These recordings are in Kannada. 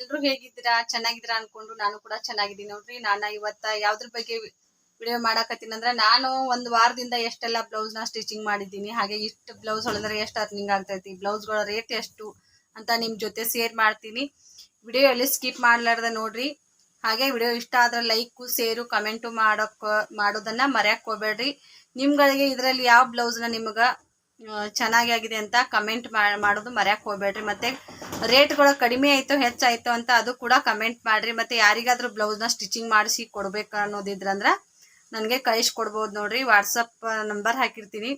ಎಲ್ರು ಹೇಗಿದ್ದೀರಾ? ಚೆನ್ನಾಗಿದ್ದೀರಾ ಅನ್ಕೊಂಡು ನಾನು ಕೂಡ ಚೆನ್ನಾಗಿದ್ದೀನಿ ನೋಡ್ರಿ. ನಾನು ಇವತ್ತ ಯಾವ್ದ್ರ ಬಗ್ಗೆ ವಿಡಿಯೋ ಮಾಡಾಕತ್ತೀನಿ ಅಂದ್ರೆ ನಾನು ಒಂದು ವಾರದಿಂದ ಎಷ್ಟೆಲ್ಲ ಬ್ಲೌಸ್ನ ಸ್ಟಿಚಿಂಗ್ ಮಾಡಿದ್ದೀನಿ, ಹಾಗೆ ಇಷ್ಟು ಬ್ಲೌಸ್ ಹೊಳೆದ್ರೆ ಎಷ್ಟು ಅರ್ನಿಂಗ್ ಆಗ್ತೈತಿ ಬ್ಲೌಸ್ಗಳ ರೇಟ್ ಎಷ್ಟು ಅಂತ ನಿಮ್ ಜೊತೆ ಶೇರ್ ಮಾಡ್ತೀನಿ. ವಿಡಿಯೋ ಎಲ್ಲಿ ಸ್ಕಿಪ್ ಮಾಡ್ಲಾರ್ದ ನೋಡ್ರಿ. ಹಾಗೆ ವಿಡಿಯೋ ಇಷ್ಟ ಆದ್ರೆ ಲೈಕು ಸೇರು ಕಮೆಂಟು ಮಾಡೋಕ್, ಮಾಡೋದನ್ನ ಮರ್ಯಾಕ್ ಹೋಗ್ಬೇಡ್ರಿ. ನಿಮ್ಗಳಿಗೆ ಇದರಲ್ಲಿ ಯಾವ ಬ್ಲೌಸ್ನ ನಿಮ್ಗೆ ಚೆನ್ನಾಗಿ ಆಗಿದೆ ಅಂತ ಕಮೆಂಟ್ ಮಾಡೋದು ಮರೆಯಕ್ಕೆ ಹೋಗ್ಬೇಡ್ರಿ. ಮತ್ತೆ ರೇಟ್ಗಳು ಕಡಿಮೆ ಆಯ್ತು ಹೆಚ್ಚಾಯ್ತು ಅಂತ ಅದು ಕೂಡ ಕಮೆಂಟ್ ಮಾಡ್ರಿ. ಮತ್ತೆ ಯಾರಿಗಾದ್ರೂ ಬ್ಲೌಸ್ನ ಸ್ಟಿಚಿಂಗ್ ಮಾಡಿಸಿ ಕೊಡ್ಬೇಕು ಅನ್ನೋದಿದ್ರಂದ್ರೆ ನನಗೆ ಕಳಿಸ್ಕೊಡ್ಬೋದು ನೋಡ್ರಿ. ವಾಟ್ಸಪ್ ನಂಬರ್ ಹಾಕಿರ್ತೀನಿ.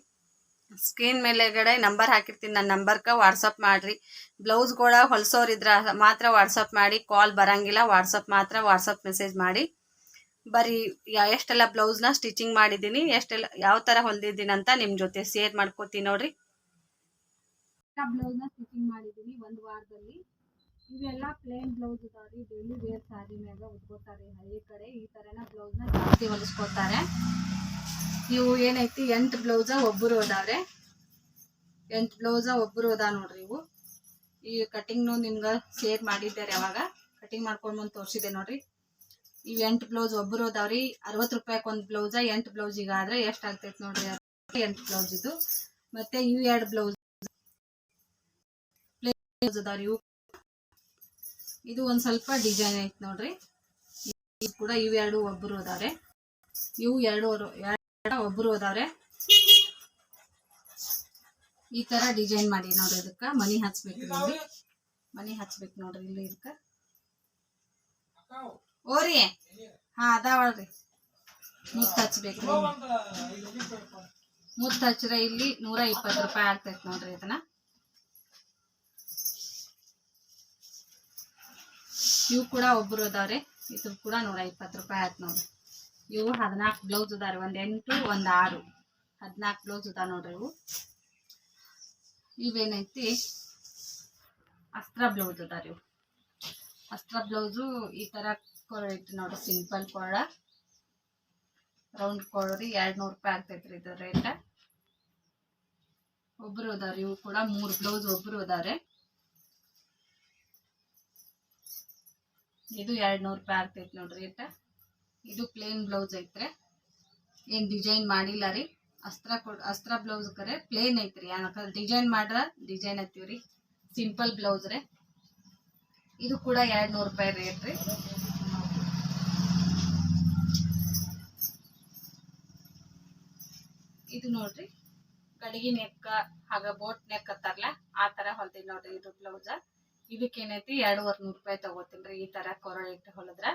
ಸ್ಕ್ರೀನ್ ಮೇಲೆಗಡೆ ನಂಬರ್ ಹಾಕಿರ್ತೀನಿ. ನನ್ನ ನಂಬರ್ಗೆ ವಾಟ್ಸಪ್ ಮಾಡ್ರಿ. ಬ್ಲೌಸ್ಗಳ ಹೊಲ್ಸೋರಿದ್ರ ಮಾತ್ರ ವಾಟ್ಸಪ್ ಮಾಡಿ. ಕಾಲ್ ಬರಂಗಿಲ್ಲ. ವಾಟ್ಸಪ್ ಮಾತ್ರ ವಾಟ್ಸಪ್ ಮೆಸೇಜ್ ಮಾಡಿ. ಬರೀ ಎಷ್ಟೆಲ್ಲ ಬ್ಲೌಸ್ನ ಸ್ಟಿಚಿಂಗ್ ಮಾಡಿದ್ದೀನಿ, ಎಷ್ಟೆಲ್ಲ ಯಾವ ಥರ ಹೊಲ್ದಿದ್ದೀನಿ ಅಂತ ನಿಮ್ಮ ಜೊತೆ ಶೇರ್ ಮಾಡ್ಕೋತೀನಿ ನೋಡ್ರಿ. ಬ್ಲೌಸ್ನ ಸ್ಟಿಚಿಂಗ್ ಮಾಡಿದ್ದೀನಿ ಒಂದು ವಾರದಲ್ಲಿ. ಇವೆಲ್ಲ ಪ್ಲೇನ್ ಬ್ಲೌಸ್ ಇದಾವ್ರಿ ಡೈಲಿ ವೇರ್ ಸಾರಿ ಮ್ಯಾಗ ಉಟ್ಕೋತಾರೆ ಹಳ್ಳಿ ಕಡೆ. ಈ ಥರನ ಬ್ಲೌಸ್ನ ಜಾಸ್ತಿ ಹೊಲಿಸ್ಕೋತಾರೆ. ಇವು ಏನೈತಿ, ಎಂಟು ಬ್ಲೌಸ ಒಬ್ಬರು ಹೋದಾವ್ರೆ ಎಂಟು ಬ್ಲೌಸ ಒಬ್ಬರು ಹೋದ ನೋಡ್ರಿ ಇವು. ಈ ಕಟಿಂಗ್ನು ನಿಮ್ಗೆ ಶೇರ್ ಮಾಡಿದ್ದಾರೆ ಅವಾಗ. ಕಟಿಂಗ್ ಮಾಡ್ಕೊಂಡು ಮುಂದೆ ತೋರಿಸಿದೆ ನೋಡ್ರಿ. ಇವು ಎಂಟು ಬ್ಲೌಸ್ ಒಬ್ಬರು ಅದಾವ್ರಿ ಅರವತ್ ರೂಪಾಯಿಗೆ ಒಂದು ಬ್ಲೌಸ ಎಂಟು ಈಗ ಆದ್ರೆ ಎಷ್ಟು ಆಗ್ತೈತೆ ನೋಡ್ರಿ ಎಂಟು ಬ್ಲೌಸ್ ಇದು. ಮತ್ತೆ ಇವು ಎರಡು ಬ್ಲೌಸ್ ಬ್ಲೌಸ್ ಅದಾವ್ರಿ ಇದು ಒಂದ್ ಸ್ವಲ್ಪ ಡಿಸೈನ್ ಐತೆ ನೋಡ್ರಿ. ಇದು ಕೂಡ ಇವು ಎರಡು ಒಬ್ರು ಅದಾರೆ ಇವು ಎರಡು ಒಬ್ಬರು ಹೋದಾವ್ರೆ ಈ ತರ ಡಿಸೈನ್ ಮಾಡಿ ನೋಡ್ರಿ ಇದಕ್ಕ. ಮನಿ ಹಚ್ಬೇಕು ಮನಿ ಹಚ್ಬೇಕು ನೋಡ್ರಿ ಇಲ್ಲಿ ಇದಕ್ಕ. ಓರಿ ಹಾ, ಅದಾವಳ್ರಿ. ಮುತ್ತು ಹಚ್ಬೇಕು. ಮುತ್ತು ಹಚ್ಚಿದ್ರೆ ಇಲ್ಲಿ ನೂರ ಇಪ್ಪತ್ತು ರೂಪಾಯಿ ಆಗ್ತೈತೆ ನೋಡ್ರಿ ಇದನ್ನ. ಇವು ಕೂಡ ಒಬ್ರು ಅದಾವ್ರಿ. ಇದ್ರ ಕೂಡ ನೂರ ಇಪ್ಪತ್ತು ರೂಪಾಯಿ ಆಯ್ತು ನೋಡ್ರಿ. ಇವು ಹದಿನಾಲ್ಕು ಬ್ಲೌಸ್ ಅದಾವ್ರಿ. ಒಂದ್ ಎಂಟು, ಒಂದ್ ಆರು. ಹದಿನಾಲ್ಕು ಬ್ಲೌಸ್ ಅದಾವ ನೋಡ್ರಿ ಇವು. ಇವೇನೈತಿ? ಅಸ್ತ್ರ ಬ್ಲೌಸ್ ಅದಾವ್ರಿ ಇವು. ಅಸ್ತ್ರ ಬ್ಲೌಸು ಈ ತರ ಕೊಳ ಇತ್ತು ನೋಡ್ರಿ ಸಿಂಪಲ್ ಕೊಳ. ರೌಂಡ್ ಕೊಳ್ರಿ ಎರಡು ನೂರು ರೂಪಾಯಿ ಆಗ್ತೈತ್ರಿ ಇದು ರೇಟ್. ಒಬ್ರು ಅದಾರ ಇವು ಕೂಡ ಮೂರು ಬ್ಲೌಸ್ ಒಬ್ರು ಅದಾವ್ರೆ. ಇದು ಎರಡ್ ನೂರು ರೂಪಾಯಿ ಆಗ್ತೈತಿ ನೋಡ್ರಿ ರೇಟ್. ಇದು ಪ್ಲೇನ್ ಬ್ಲೌಸ್ ಐತ್ರಿ. ಏನ್ ಡಿಸೈನ್ ಮಾಡಿಲ್ಲ ರೀ. ಅಸ್ತ್ರ ಕೊಡ್ ಅಸ್ತ್ರ ಬ್ಲೌಸ್ ಕರೆ ಪ್ಲೇನ್ ಐತ್ರಿ. ಯಾಕಂದ್ರೆ ಡಿಸೈನ್ ಮಾಡ್ರ ಡಿಸೈನ್ ಹತ್ತೀವ್ರಿ. ಸಿಂಪಲ್ ಬ್ಲೌಸ್ ರೀ. ಇದು ಕೂಡ ಎರಡ್ ನೂರು ರೂಪಾಯಿ ರೇಟ್ ರೀ. ಇದು ನೋಡ್ರಿ. ಗಡಿಗೆ ನೆಕ್ಕ ಹಾಗ ಬೋಟ್ ನೆಕ್ಕ ಅತ್ತಾರಲ್ಲ ಆ ತರ ಹೊಲ್ತೀನಿ ನೋಡ್ರಿ ಇದು ಬ್ಲೌಸ್ ಇದಕ್ಕೆ ಏನೈತಿ ಎರಡೂವರೆ ನೂರು ರೂಪಾಯಿ ತಗೋತೀನಿ ಈ ತರ ಕೊರಳ ಇಟ್ಟು ಹೊಲದ್ರ.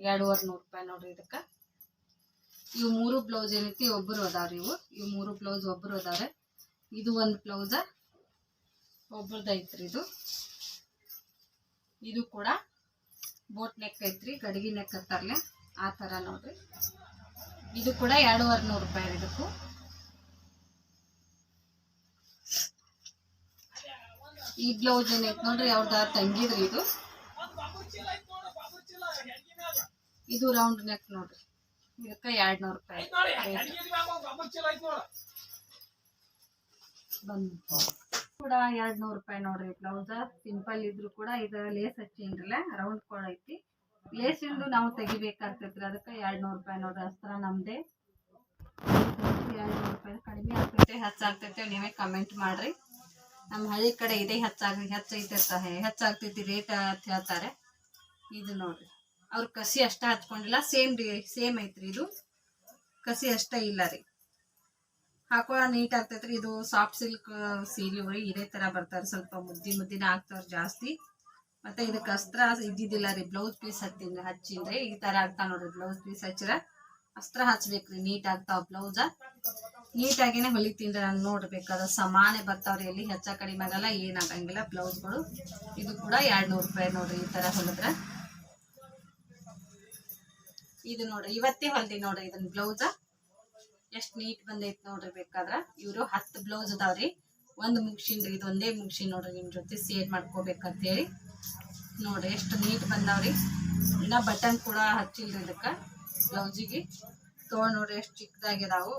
ಎರಡೂವರೆ ನೂರು ರೂಪಾಯಿ ನೋಡ್ರಿ ಇದಕ್ಕ. ಇವು ಮೂರು ಬ್ಲೌಸ್ ಏನೈತಿ? ಒಬ್ಬರು ಅದಾವ್ರಿ ಇವು. ಇವು ಮೂರು ಬ್ಲೌಸ್ ಒಬ್ಬರು ಅದಾವ್ರೆ ಇದು ಒಂದು ಬ್ಲೌಸ ಒಬ್ರದ್ದು ಐತ್ರಿ ಇದು. ಇದು ಕೂಡ ಬೋಟ್ ನೆಕ್ ಐತ್ರಿ ಗಡಿಗೆ ನೆಕ್ ಹತ್ತಾರ್ಲೆ ಆ ತರ ನೋಡ್ರಿ. ಇದು ಕೂಡ ಎರಡೂವರೆ ನೂರು ರೂಪಾಯಿ ಇದಕ್ಕೂ. ಈ ಬ್ಲೌಸ್ ಏನೈತಿ ನೋಡ್ರಿ ಅವ್ರದ ತಂಗಿದ್ರಿ ಇದು. ಇದು ರೌಂಡ್ ನೆಕ್ ನೋಡ್ರಿ. ಇದಕ್ಕ ಎರಡ್ ನೂರು ರೂಪಾಯಿ ಕೂಡ ಎರಡ್ ನೂರು ರೂಪಾಯಿ ನೋಡ್ರಿ ಬ್ಲೌಸ್ ಸಿಂಪಲ್ ಇದ್ರು ಕೂಡ ಇದು ಲೇಸ್ ಹಚ್ಚಿನ್ರಲ್ಲ ರೌಂಡ್ ಕೂಡ ಐತಿ. ಲೇಸ್ ಇಂದು ನಾವು ತೆಗಿಬೇಕಾಗ್ತೈತ್ರಿ. ಅದಕ್ಕೆ ಎರಡ್ ನೂರು ರೂಪಾಯಿ ನೋಡ್ರಿ. ಅಸ್ತ್ರ ನಮ್ದೇ. ಎರಡ್ ನೂರು ರೂಪಾಯಿ ಕಡಿಮೆ ಆಗ್ತೈತೆ, ಹೆಚ್ಚಾಗ್ತೈತೆ. ನೀವೇ ಕಮೆಂಟ್ ಮಾಡ್ರಿ. ನಮ್ಮ ಹಳ್ಳಿ ಕಡೆ ಇದೇ, ಹೆಚ್ಚಾಗ ಹೆಚ್ಚೈತಿರ್ತಾರೆ ಹೆಚ್ಚಾಗ್ತೈತಿ ರೇಟ್ ಅಂತ ಹೇಳ್ತಾರೆ. ಇದು ನೋಡ್ರಿ. ಅವ್ರ ಕಸಿ ಅಷ್ಟ ಹಚ್ಕೊಂಡಿಲ್ಲ. ಸೇಮ್ ಸೇಮ್ ಐತ್ರಿ ಇದು. ಕಸಿ ಅಷ್ಟ ಇಲ್ಲ ರೀ. ಹಾಕೋ ನೀಟ್ ಆಗ್ತೈತ್ರಿ. ಇದು ಸಾಫ್ಟ್ ಸಿಲ್ಕ್ ಸೀರೆ ರೀ ಇದೇ ತರ ಬರ್ತಾರೆ. ಸ್ವಲ್ಪ ಮುದ್ದಿ ಮುದ್ದಿನ ಆಗ್ತಾವ್ರ ಜಾಸ್ತಿ. ಮತ್ತೆ ಇದಕ್ಕೆ ಅಸ್ತ್ರ ಇದ್ದಿದ್ದಿಲ್ಲ ರೀ. ಬ್ಲೌಸ್ ಪೀಸ್ ಹತ್ತಿನ ಹಚ್ಚಿನ್ರಿ ಈ ತರ ಆಗ್ತಾವ ನೋಡ್ರಿ. ಬ್ಲೌಸ್ ಪೀಸ್ ಹಚ್ಚಿರ. ಅಸ್ತ್ರ ಹಚ್ಬೇಕ್ರಿ. ನೀಟ್ ಆಗ್ತಾವ ಬ್ಲೌಸ ನೀಟಾಗಿನೇ ಹೊಲಿತೀನಿ ನಾನು ನೋಡ್ಬೇಕಾದ್ರೆ ಸಮಾನೆ ಬರ್ತಾವ್ರಿ ಎಲ್ಲಿ? ಹೆಚ್ಚ ಕಡಿಮೆ ಆಗಲ್ಲ ಏನಾಗಂಗಿಲ್ಲ ಬ್ಲೌಸ್ಗಳು ಇದು ಕೂಡ ಎರಡ್ ನೂರು ರೂಪಾಯಿ ನೋಡ್ರಿ ಈ ತರ ಹೊಲಿದ್ರ. ಇದು ನೋಡ್ರಿ, ಇವತ್ತೇ ಹೊಲ್ದಿ ನೋಡ್ರಿ ಇದನ್ ಬ್ಲೌಸ್ ಎಷ್ಟು ನೀಟ್ ಬಂದೈತಿ ನೋಡ್ರಿ ಬೇಕಾದ್ರ. ಇವ್ರು ಹತ್ತು ಬ್ಲೌಸ್ ಅದಾವ್ರಿ. ಒಂದ್ ಮುಗಿಸಿನ್ರಿ ಇದು ಒಂದೇ ನೋಡ್ರಿ ನಿಮ್ ಜೊತೆ ಸೇರ್ ಮಾಡ್ಕೋಬೇಕಂತ ಹೇಳಿ ನೋಡ್ರಿ ಎಷ್ಟು ನೀಟ್ ಬಂದಾವ್ರಿ. ಇನ್ನ ಬಟನ್ ಕೂಡ ಹಚ್ಚಿಲ್ರಿ ಇದಕ್ಕ ಬ್ಲೌಸಿಗೆ ತಗೊಂಡ್ ನೋಡ್ರಿ ಎಷ್ಟು ಚಿಕ್ಕದಾಗಿದಾವು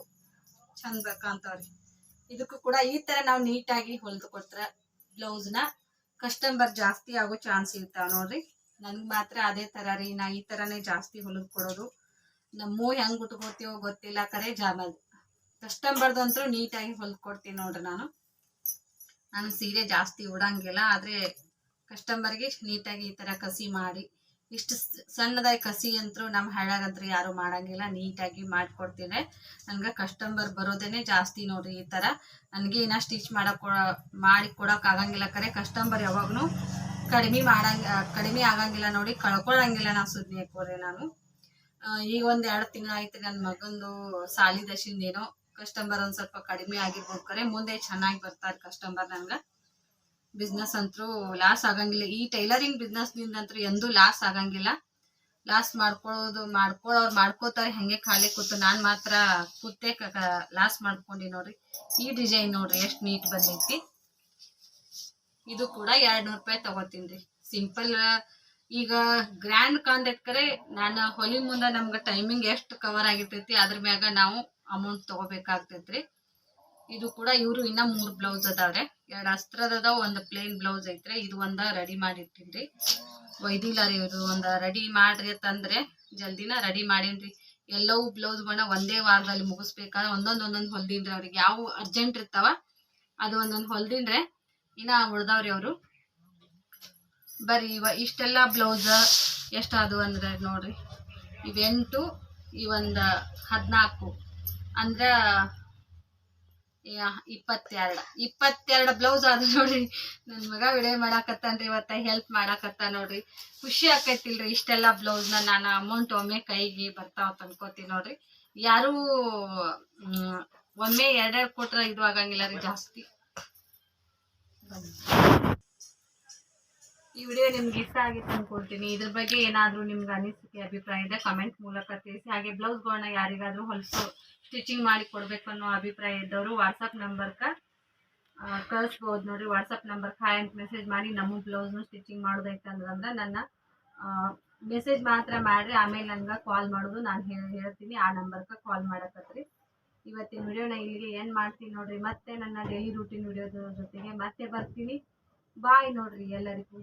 ಚಂದ ಕಾಣ್ತಾವ್ರಿ ಇದಕ್ಕೂ ಕೂಡ ಈ ತರ ನಾವು ನೀಟಾಗಿ ಹೊಲ್ದು ಕೊಟ್ರ ಬ್ಲೌಸ್ನ ಕಸ್ಟಮರ್ ಜಾಸ್ತಿ ಆಗೋ ಚಾನ್ಸ್ ಇರ್ತಾವ ನೋಡ್ರಿ. ನನ್ಗೆ ಮಾತ್ರ ಅದೇ ತರ ರೀ, ನಾ ಈ ತರನೇ ಜಾಸ್ತಿ ಹೊಲಿದು ಕೊಡೋದು. ನಮ್ಮ ಹೆಂಗ್ ಉಟ್ಕೋತೀವೋ ಗೊತ್ತಿಲ್ಲ, ಕರೆ ಜಾಬಲ್ ಕಸ್ಟಮರ್ದಂತೂ ನೀಟಾಗಿ ಹೊಲ್ದು ಕೊಡ್ತೀನಿ ನೋಡ್ರಿ ನಾನು. ನಾನು ಸೀರೆ ಜಾಸ್ತಿ ಉಡಂಗಿಲ್ಲ, ಆದ್ರೆ ಕಸ್ಟಮರ್ಗೆ ನೀಟಾಗಿ ಈ ತರ ಕಸಿ ಮಾಡಿ ಇಷ್ಟು ಸಣ್ಣದಾಗಿ ಕಸಿ ಅಂತೂ ನಮ್ಮ ಹಳ್ಯಾಗಂತ್ರು ಯಾರು ಮಾಡಂಗಿಲ್ಲ, ನೀಟಾಗಿ ಮಾಡ್ಕೊಡ್ತೀನಿ. ನನ್ಗೆ ಕಸ್ಟಮರ್ ಬರೋದೇನೆ ಜಾಸ್ತಿ ನೋಡ್ರಿ ಈ ತರ ನನಗೆ ಇನ್ನ ಸ್ಟಿಚ್ ಮಾಡಕ್ ಕೊಡ- ಮಾಡಿ ಕೊಡಕ್ ಆಗಂಗಿಲ್ಲ ಕರೆ. ಕಸ್ಟಮರ್ ಯಾವಾಗ್ನು ಕಡಿಮೆ ಮಾಡಂಗ ಕಡಿಮೆ ಆಗಂಗಿಲ್ಲ ನೋಡಿ, ಕಳ್ಕೊಳಂಗಿಲ್ಲ ನಾ ಸುದ್ದಿ ಹಾಕೋರಿ ನಾನು. ಈಗ ಒಂದ್ ಎರಡು ತಿಂಗಳ ಆಯ್ತು ನನ್ನ ಮಗಂದು ಸಾಲಿ ದಶಿಂದೇನೋ ಕಸ್ಟಮರ್ ಒಂದ್ ಸ್ವಲ್ಪ ಕಡಿಮೆ ಆಗಿರ್ಬೋದು ಕರೆ. ಮುಂದೆ ಚೆನ್ನಾಗಿ ಬರ್ತಾರೆ ಕಸ್ಟಮರ್ ನನ್ಗ. ಬಿಸ್ನೆಸ್ ಅಂತೂ ಲಾಸ್ ಆಗಂಗಿಲ್ಲ. ಈ ಟೈಲರಿಂಗ್ ಬಿಸ್ನೆಸ್ ಅಂತೂ ಎಂದೂ ಲಾಸ್ ಆಗಂಗಿಲ್ಲ. ಲಾಸ್ ಮಾಡ್ಕೊಳ್ಳೋದು ಮಾಡ್ಕೊಳ್ಳೋರು ಮಾಡ್ಕೋತಾರೆ, ಹಂಗೆ ಖಾಲಿ ಕೂತು ನಾನು ಮಾತ್ರ ಕೂತೆ ಲಾಸ್ ಮಾಡ್ಕೊಂಡಿ ನೋಡ್ರಿ. ಈ ಡಿಸೈನ್ ನೋಡ್ರಿ ಎಷ್ಟು ನೀಟ್ ಬಂದೈತಿ. ಇದು ಕೂಡ ಎರಡ್ ನೂರು ರೂಪಾಯಿ ತಗೋತೀನಿ ಸಿಂಪಲ್ ಈಗ ಗ್ರ್ಯಾಂಡ್ ಕಾಂತೈತ್ಕರೆ ನಾನು ಹೊಲಿ ಮುಂದೆ ನಮ್ಗೆ ಟೈಮಿಂಗ್ ಎಷ್ಟು ಕವರ್ ಆಗಿರ್ತೈತಿ, ಅದ್ರ ಮ್ಯಾಗ ನಾವು ಅಮೌಂಟ್ ತಗೋಬೇಕಾಗ್ತೈತ್ರಿ. ಇದು ಕೂಡ ಇವರು ಇನ್ನ ಮೂರ್ ಬ್ಲೌಸ್ ಅದಾವ್ರೆ ಎರಡ್ ಅಸ್ತ್ರದ ಒಂದು ಪ್ಲೇನ್ ಬ್ಲೌಸ್ ಐತ್ರಿ. ಇದು ಒಂದ ರೆಡಿ ಮಾಡಿಟ್ಟಿನ್ರಿ. ಒಯ್ದಿಲ್ಲ ರೀ ಇವ್ರು ಒಂದ ರೆಡಿ ಮಾಡ್ರಿ ಅಂತಂದ್ರೆ ಜಲ್ದಿನ ರೆಡಿ ಮಾಡಿನ್ರಿ. ಎಲ್ಲವೂ ಬ್ಲೌಸ್ ಬಣ್ಣ ಒಂದೇ ವಾರದಲ್ಲಿ ಮುಗಿಸ್ಬೇಕಾದ್ರೆ ಒಂದೊಂದ್ ಒಂದೊಂದ್ ಹೊಲ್ದಿನ್ರಿ ಅವ್ರಿಗೆ. ಯಾವ ಅರ್ಜೆಂಟ್ ಇರ್ತಾವ, ಅದು ಒಂದೊಂದ್ ಹೊಲ್ದಿನ್ರೆ ಇನ್ನ ಉಳ್ದಾವ್ರಿ ಅವರು. ಬರ್ರಿ, ಇವ ಇಷ್ಟೆಲ್ಲ ಬ್ಲೌಸ್ ಎಷ್ಟಾದವು ಅಂದ್ರೆ ನೋಡ್ರಿ. ಇವೆಂಟು, ಈ ಒಂದು ಹದಿನಾಲ್ಕು. ಅಂದ್ರ ಇಪ್ಪತ್ತೆರಡು. ಇಪ್ಪತ್ತೆರಡು ಬ್ಲೌಸ್ ಆದ ನೋಡ್ರಿ. ನನ್ ಮಗ ವಿಡಿಯೋ ಮಾಡಾಕತ್ತಾನ್ರಿ ಇವತ್ತ ಹೆಲ್ಪ್ ಮಾಡಾಕತ್ತ ನೋಡ್ರಿ. ಖುಷಿ ಆಕೈತಿಲ್ರಿ ಇಷ್ಟೆಲ್ಲ ಬ್ಲೌಸ್ನ ನಾನು ಅಮೌಂಟ್ ಒಮ್ಮೆ ಕೈಗೆ ಬರ್ತಾವ ಅನ್ಕೋತೀನಿ ನೋಡ್ರಿ. ಯಾರು ಒಮ್ಮೆ ಎರಡೆರಡು ಕೊಟ್ರ ಇದು ಆಗಂಗಿಲ್ಲ ರೀ ಜಾಸ್ತಿ. ಈ ವಿಡಿಯೋ ನಿಮ್ಗೆ ಇಷ್ಟ ಆಗಿತ್ತು ಅನ್ಕೊಳ್ತೀನಿ. ಇದ್ರ ಬಗ್ಗೆ ಏನಾದರೂ ನಿಮ್ಗೆ ಅನಿಸಿಕೆ ಅಭಿಪ್ರಾಯ ಇದೆ ಕಮೆಂಟ್ ಮೂಲಕ ತಿಳಿಸಿ. ಹಾಗೆ ಬ್ಲೌಸ್ಗಳನ್ನ ಯಾರಿಗಾದ್ರೂ ಹೊಲಿಸೋ ಸ್ಟಿಚಿಂಗ್ ಮಾಡಿ ಕೊಡ್ಬೇಕು ಅನ್ನೋ ಅಭಿಪ್ರಾಯ ಇದ್ದವರು ವಾಟ್ಸಪ್ ನಂಬರ್ಗೆ ಕಳಿಸ್ಬೋದು ನೋಡಿರಿ. ವಾಟ್ಸಪ್ ನಂಬರ್ ಹಾಯ್ ಅಂತ ಮೆಸೇಜ್ ಮಾಡಿ. ನಮ್ಮ ಬ್ಲೌಸ್ನು ಸ್ಟಿಚಿಂಗ್ ಮಾಡೋದೈತೆ ಅಂದ್ರೆ ನನ್ನ ಮೆಸೇಜ್ ಮಾತ್ರ ಮಾಡಿರಿ. ಆಮೇಲೆ ನನಗೆ ಕಾಲ್ ಮಾಡೋದು ನಾನು ಹೇಳ್ತೀನಿ. ಆ ನಂಬರ್ಗೆ ಕಾಲ್ ಮಾಡಕತ್ರಿ. ಇವತ್ತಿನ ವಿಡಿಯೋನ ಇಲ್ಲಿಗೆ ಏನು ಮಾಡ್ತೀನಿ ನೋಡ್ರಿ. ಮತ್ತೆ ನನ್ನ ಡೈಲಿ ರೂಟೀನ್ ವಿಡಿಯೋದ ಜೊತೆಗೆ ಮತ್ತೆ ಬರ್ತೀನಿ. ಬಾಯ್ ನೋಡ್ರಿ ಎಲ್ಲರಿಗೂ.